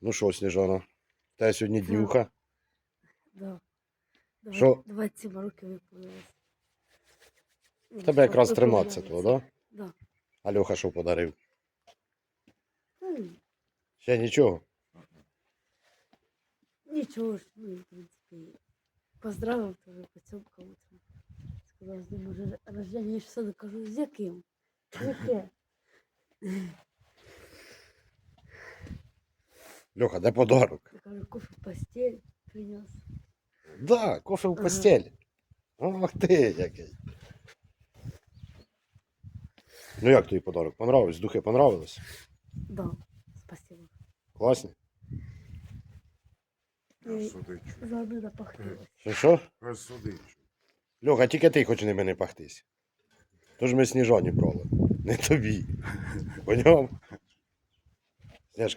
Ну що, Сніжана? Та сьогодні днюха. Да. Що? 27 років виповнилось. В тебе якраз 13 го да? Да. А Льоха що подарив? Ні, Ще нічого. Нічого ж, ну, в принципі, поздравив теж поцьомкав утром. Сказав, з уже рождення і все, ну, кажу, з яким? Яке? Льоха, де подарок? Я кажу, кофе в постель принес. Да, кофе в Ага. постель. Ох ти який. Ну як тобі подарок? Понравилось? Духи понравилось? Да, спасибо. Класні? І Судичу. заодно напахнулась. Що. Льоха, тільки ти хоч ними не пахтись. Тож ми сніжані брали. Не тобі. Поняв? Сніжка,